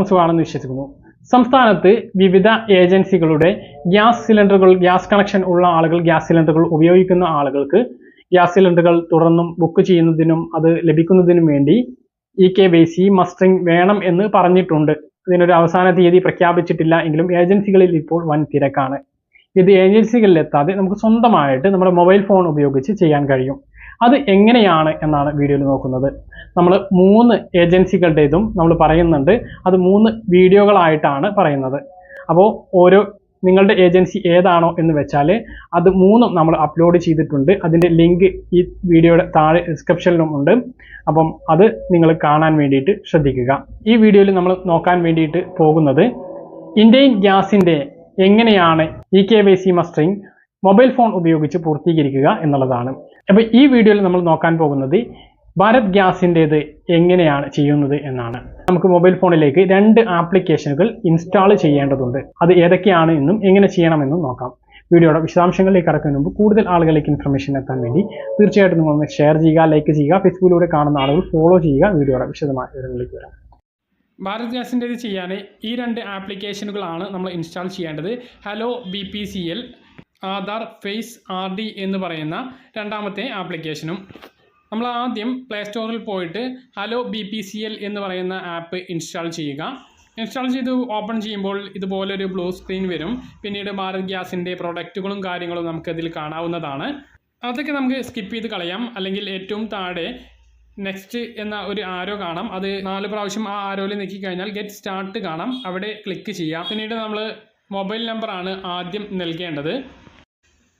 എല്ലാവർക്കും സുഖമാണെന്ന് വിശ്വസിക്കുന്നു. സംസ്ഥാനത്ത് വിവിധ ഏജൻസികളുടെ ഗ്യാസ് സിലിണ്ടറുകൾ ഗ്യാസ് കണക്ഷൻ ഉള്ള ആളുകൾ ഗ്യാസ് സിലിണ്ടറുകൾ ഉപയോഗിക്കുന്ന ആളുകൾക്ക് ഗ്യാസ് സിലിണ്ടറുകൾ തുടർന്നും ബുക്ക് ചെയ്യുന്നതിനും അത് ലഭിക്കുന്നതിനും വേണ്ടി e K Y C mustering വേണം എന്ന് പറഞ്ഞിട്ടുണ്ട്. ഇതിനൊരു അവസാന തീയതി പ്രഖ്യാപിച്ചിട്ടില്ല എങ്കിലും ഏജൻസികളിൽ ഇപ്പോൾ വൻ തിരക്കാണ്. ഇത് ഏജൻസികളിൽ എത്താതെ നമുക്ക് സ്വന്തമായിട്ട് നമ്മുടെ മൊബൈൽ ഫോൺ ഉപയോഗിച്ച് ചെയ്യാൻ കഴിയും. അത് എങ്ങനെയാണ് എന്നാണ് വീഡിയോയിൽ നോക്കുന്നത്. നമ്മൾ മൂന്ന് ഏജൻസികളുടേതും നമ്മൾ പറയുന്നുണ്ട്. അത് മൂന്ന് വീഡിയോകളായിട്ടാണ് പറയുന്നത്. അപ്പോൾ ഓരോ നിങ്ങളുടെ ഏജൻസി ഏതാണോ എന്ന് വെച്ചാൽ അത് മൂന്നും നമ്മൾ അപ്ലോഡ് ചെയ്തിട്ടുണ്ട്. അതിന്റെ ലിങ്ക് ഈ വീഡിയോയുടെ താഴെ ഡിസ്ക്രിപ്ഷനിലും ഉണ്ട്. അപ്പം അത് നിങ്ങൾ കാണാൻ വേണ്ടിയിട്ട് ശ്രദ്ധിക്കുക. ഈ വീഡിയോയിൽ നമ്മൾ നോക്കാൻ വേണ്ടിയിട്ട് പോകുന്നത് ഇന്ത്യൻ ഗ്യാസിന്റെ എങ്ങനെയാണ് e K Y C mustering mobile phone ഉപയോഗിച്ച് പൂർത്തീകരിക്കുക എന്നുള്ളതാണ്. അപ്പോൾ ഈ വീഡിയോയിൽ നമ്മൾ നോക്കാൻ പോകുന്നത് ഭാരത് ഗ്യാസിന്റേത് എങ്ങനെയാണ് ചെയ്യുന്നത് എന്നാണ്. നമുക്ക് മൊബൈൽ ഫോണിലേക്ക് രണ്ട് ആപ്ലിക്കേഷനുകൾ ഇൻസ്റ്റാൾ ചെയ്യേണ്ടതുണ്ട്. അത് ഏതൊക്കെയാണ് എന്നും എങ്ങനെ ചെയ്യണമെന്നും നോക്കാം. വീഡിയോയുടെ വിശദാംശങ്ങളിലേക്ക് കടക്കുന്നതിന് മുമ്പ് കൂടുതൽ ആളുകളിലേക്ക് ഇൻഫർമേഷൻ എത്താൻ വേണ്ടി തീർച്ചയായിട്ടും നിങ്ങളൊന്ന് ഷെയർ ചെയ്യുക ലൈക്ക് ചെയ്യുക ഫേസ്ബുക്കിലൂടെ കാണുന്ന ആളുകൾ ഫോളോ ചെയ്യുക. വീഡിയോയുടെ വിശദമായ വിവരങ്ങളിലേക്ക് വരാം. ഭാരത് ഗ്യാസിന്റെ ഇത് ചെയ്യാൻ ഈ രണ്ട് ആപ്ലിക്കേഷനുകളാണ് നമ്മൾ ഇൻസ്റ്റാൾ ചെയ്യേണ്ടത്. Hello B Aadhaar face R D എന്ന് പറയുന്ന രണ്ടാമത്തെ ആപ്ലിക്കേഷനും. നമ്മൾ ആദ്യം പ്ലേ സ്റ്റോറിൽ പോയിട്ട് hello B P C L എന്ന് പറയുന്ന ആപ്പ് ഇൻസ്റ്റാൾ ചെയ്യുക. ഇൻസ്റ്റാൾ ചെയ്ത് ഓപ്പൺ ചെയ്യുമ്പോൾ ഇതുപോലൊരു ബ്ലൂ സ്ക്രീൻ വരും. പിന്നീട് ഭാരത് ഗ്യാസിന്റെ പ്രൊഡക്റ്റുകളും കാര്യങ്ങളും നമുക്കതിൽ കാണാവുന്നതാണ്. അതൊക്കെ നമുക്ക് സ്കിപ്പ് ചെയ്ത് കളയാം. അല്ലെങ്കിൽ ഏറ്റവും താഴെ നെക്സ്റ്റ് എന്ന ഒരു ആരോ കാണാം. അത് നാല് പ്രാവശ്യം ആ ആരോയിൽ നീക്കി കഴിഞ്ഞാൽ ഗെറ്റ് സ്റ്റാർട്ട് കാണാം. അവിടെ ക്ലിക്ക് ചെയ്യാം. പിന്നീട് നമ്മൾ മൊബൈൽ നമ്പറാണ് ആദ്യം നൽകേണ്ടത്.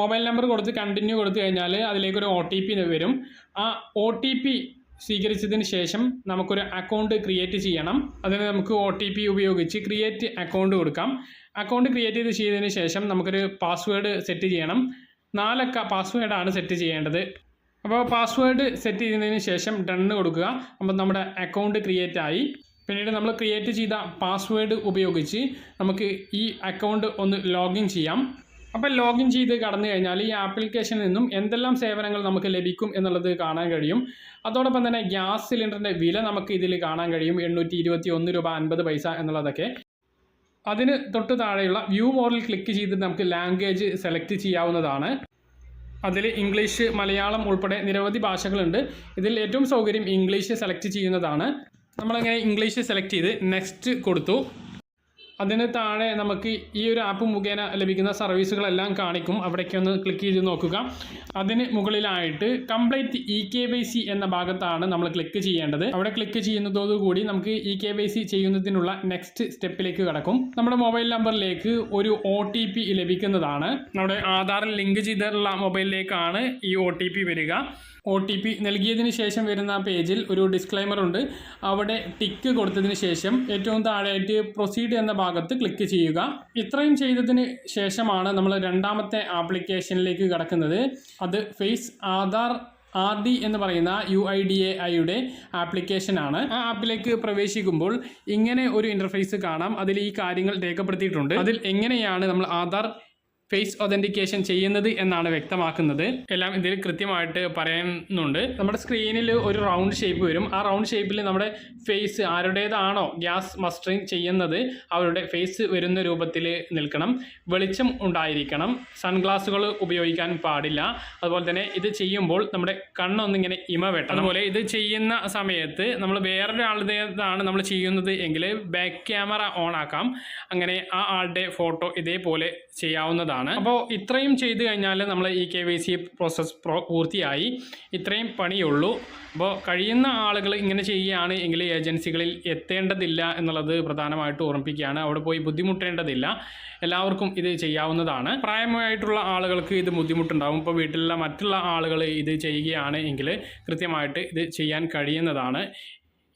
മൊബൈൽ നമ്പർ കൊടുത്ത് കണ്ടിന്യൂ കൊടുത്തു കഴിഞ്ഞാൽ അതിലേക്കൊരു ഒ ടി പി വരും. ആ ഒ ടി പി സ്വീകരിച്ചതിന് ശേഷം നമുക്കൊരു അക്കൗണ്ട് ക്രിയേറ്റ് ചെയ്യണം. അതിന് നമുക്ക് ഒ ടി പി ഉപയോഗിച്ച് ക്രിയേറ്റ് അക്കൗണ്ട് കൊടുക്കാം. അക്കൗണ്ട് ക്രിയേറ്റ് ചെയ്ത് ചെയ്തതിന് ശേഷം നമുക്കൊരു പാസ്വേഡ് സെറ്റ് ചെയ്യണം. നാലക്ക പാസ്വേഡാണ് സെറ്റ് ചെയ്യേണ്ടത്. അപ്പോൾ പാസ്വേഡ് സെറ്റ് ചെയ്യുന്നതിന് ശേഷം ഡണ്ണ് കൊടുക്കുക. അപ്പോൾ നമ്മുടെ അക്കൗണ്ട് ക്രിയേറ്റ് ആയി. പിന്നീട് നമ്മൾ ക്രിയേറ്റ് ചെയ്ത പാസ്വേഡ് ഉപയോഗിച്ച് നമുക്ക് ഈ അക്കൗണ്ട് ഒന്ന് ലോഗിൻ ചെയ്യാം. അപ്പോൾ ലോഗിൻ ചെയ്ത് കടന്നു കഴിഞ്ഞാൽ ഈ ആപ്ലിക്കേഷനിൽ നിന്നും എന്തെല്ലാം സേവനങ്ങൾ നമുക്ക് ലഭിക്കും എന്നുള്ളത് കാണാൻ കഴിയും. അതോടൊപ്പം തന്നെ ഗ്യാസ് സിലിണ്ടറിന്റെ വില നമുക്ക് ഇതിൽ കാണാൻ കഴിയും. എണ്ണൂറ്റി ഇരുപത്തി ഒന്ന് രൂപ അൻപത് പൈസ എന്നുള്ളതൊക്കെ. അതിന് തൊട്ട് താഴെയുള്ള വ്യൂ മോറിൽ ക്ലിക്ക് ചെയ്ത് നമുക്ക് ലാംഗ്വേജ് സെലക്ട് ചെയ്യാവുന്നതാണ്. അതിൽ ഇംഗ്ലീഷ് മലയാളം ഉൾപ്പെടെ നിരവധി ഭാഷകളുണ്ട്. ഇതിൽ ഏറ്റവും സൗകര്യം ഇംഗ്ലീഷ് സെലക്ട് ചെയ്യുന്നതാണ്. നമ്മളങ്ങനെ ഇംഗ്ലീഷ് സെലക്ട് ചെയ്ത് നെക്സ്റ്റ് കൊടുത്തു. അതിന് താഴെ നമുക്ക് ഈ ഒരു ആപ്പ് മുഖേന ലഭിക്കുന്ന സർവീസുകളെല്ലാം കാണിക്കും. അവിടേക്ക് ഒന്ന് ക്ലിക്ക് ചെയ്ത് നോക്കുക. അതിന് മുകളിലായിട്ട് complete e K Y C എന്ന ഭാഗത്താണ് നമ്മൾ ക്ലിക്ക് ചെയ്യേണ്ടത്. അവിടെ ക്ലിക്ക് ചെയ്യുന്നതോടുകൂടി നമുക്ക് ഇ കെ വൈ സി ചെയ്യുന്നതിനുള്ള നെക്സ്റ്റ് സ്റ്റെപ്പിലേക്ക് കടക്കും. നമ്മുടെ മൊബൈൽ നമ്പറിലേക്ക് ഒരു ഒ ടി പി ലഭിക്കുന്നതാണ്. നമ്മുടെ ആധാറിൽ ലിങ്ക് ചെയ്തിട്ടുള്ള മൊബൈലിലേക്കാണ് ഈ ഒ ടി പി വരിക. ഒ ടി പി നൽകിയതിന് ശേഷം വരുന്ന പേജിൽ ഒരു ഡിസ്ക്ലൈമർ ഉണ്ട്. അവിടെ ടിക്ക് കൊടുത്തതിന് ശേഷം ഏറ്റവും താഴെയായിട്ട് പ്രൊസീഡ് എന്ന ഭാഗത്ത് ക്ലിക്ക് ചെയ്യുക. ഇത്രയും ചെയ്തതിന് ശേഷമാണ് നമ്മൾ രണ്ടാമത്തെ ആപ്ലിക്കേഷനിലേക്ക് കടക്കുന്നത്. അത് ഫേസ് ആധാർ ആർ ഡി എന്ന് പറയുന്ന യു ഐ ഡി എ ഐയുടെ ആപ്ലിക്കേഷനാണ് ആ ആപ്പിലേക്ക് പ്രവേശിക്കുമ്പോൾ ഇങ്ങനെ ഒരു ഇന്റർഫേസ് കാണാം. അതിൽ ഈ കാര്യങ്ങൾ രേഖപ്പെടുത്തിയിട്ടുണ്ട്. അതിൽ എങ്ങനെയാണ് നമ്മൾ ആധാർ ഫേസ് ഒതന്റിക്കേഷൻ ചെയ്യുന്നത് എന്നാണ് വ്യക്തമാക്കുന്നത്. എല്ലാം ഇതിൽ കൃത്യമായിട്ട് പറയുന്നുണ്ട്. നമ്മുടെ സ്ക്രീനിൽ ഒരു റൗണ്ട് ഷേപ്പ് വരും. ആ റൗണ്ട് ഷേപ്പിൽ നമ്മുടെ ഫേസ് ആരുടേതാണോ ഗ്യാസ് മസ്റ്ററിങ് ചെയ്യുന്നത് അവരുടെ ഫേസ് വരുന്ന രൂപത്തിൽ നിൽക്കണം. വെളിച്ചം ഉണ്ടായിരിക്കണം. സൺഗ്ലാസുകൾ ഉപയോഗിക്കാൻ പാടില്ല. അതുപോലെ തന്നെ ഇത് ചെയ്യുമ്പോൾ നമ്മുടെ കണ്ണൊന്നിങ്ങനെ ഇമ വെട്ടണം. അതുപോലെ ഇത് ചെയ്യുന്ന സമയത്ത് നമ്മൾ വേറൊരാളുടേതാണ് നമ്മൾ ചെയ്യുന്നത് എങ്കിൽ ബാക്ക് ക്യാമറ ഓൺ ആക്കാം. അങ്ങനെ ആ ആളുടെ ഫോട്ടോ ഇതേപോലെ ചെയ്യാവുന്നതാണ്. അപ്പോൾ ഇത്രയും ചെയ്തു കഴിഞ്ഞാൽ നമ്മൾ e K Y C process pro പൂർത്തിയായി. ഇത്രയും പണിയുള്ളൂ. അപ്പോൾ കഴിയുന്ന ആളുകൾ ഇങ്ങനെ ചെയ്യുകയാണ് എങ്കിൽ ഏജൻസികളിൽ എത്തേണ്ടതില്ല എന്നുള്ളത് പ്രധാനമായിട്ട് ഓർമ്മിപ്പിക്കുകയാണ്. അവിടെ പോയി ബുദ്ധിമുട്ടേണ്ടതില്ല. എല്ലാവർക്കും ഇത് ചെയ്യാവുന്നതാണ്. പ്രായമായിട്ടുള്ള ആളുകൾക്ക് ഇത് ബുദ്ധിമുട്ടുണ്ടാകും ഇപ്പോൾ വീട്ടിലുള്ള മറ്റുള്ള ആളുകൾ ഇത് ചെയ്യുകയാണ് എങ്കിൽ കൃത്യമായിട്ട് ഇത് ചെയ്യാൻ കഴിയുന്നതാണ്.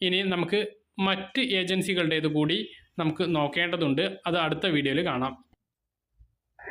ഇനി നമുക്ക് മറ്റ് ഏജൻസികളുടേത് കൂടി നമുക്ക് നോക്കേണ്ടതുണ്ട്. അത് അടുത്ത വീഡിയോയിൽ കാണാം.